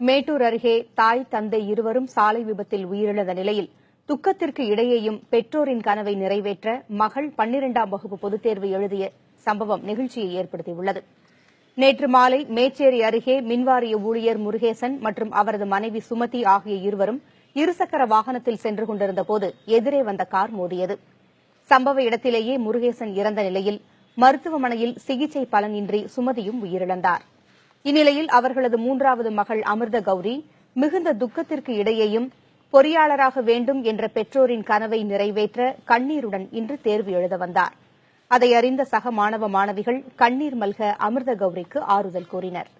மேட்டூர் அருகே தாய் தந்தை இருவரும் சாலை விபத்தில் உயிரிழந்த நிலையில் துக்கத்திற்கு இடையேயும் பெற்றோரின் கனவை நிறைவேற்ற மகள் பன்னிரண்டாம் வகுப்பு பொதுத் தேர்வு எழுதிய சம்பவம் நெகிழ்ச்சியை ஏற்படுத்தியுள்ளது. நேற்று மாலை மேச்சேரி அருகே மின்வாரிய ஊழியர் முருகேசன் மற்றும் அவரது மனைவி சுமதி ஆகிய இருவரும் இருசக்கர வாகனத்தில் சென்று கொண்டிருந்தபோது எதிரே வந்த கார் மோதியது. சம்பவ இடத்திலேயே முருகேசன் இறந்த நிலையில் மருத்துவமனையில் சிகிச்சை பலனின்றி சுமதியும் உயிரிழந்தார். இந்நிலையில் அவர்களது மூன்றாவது மகள் அமிர்த கௌரி மிகுந்த துக்கத்திற்கு இடையேயும் பொறியாளராக வேண்டும் என்ற பெற்றோரின் கனவை நிறைவேற்ற கண்ணீருடன் இன்று தேர்வு எழுத வந்தார். அதை அறிந்த சக மாணவ மாணவிகள் கண்ணீர் மல்க அமிர்த கௌரிக்கு ஆறுதல் கூறினர்.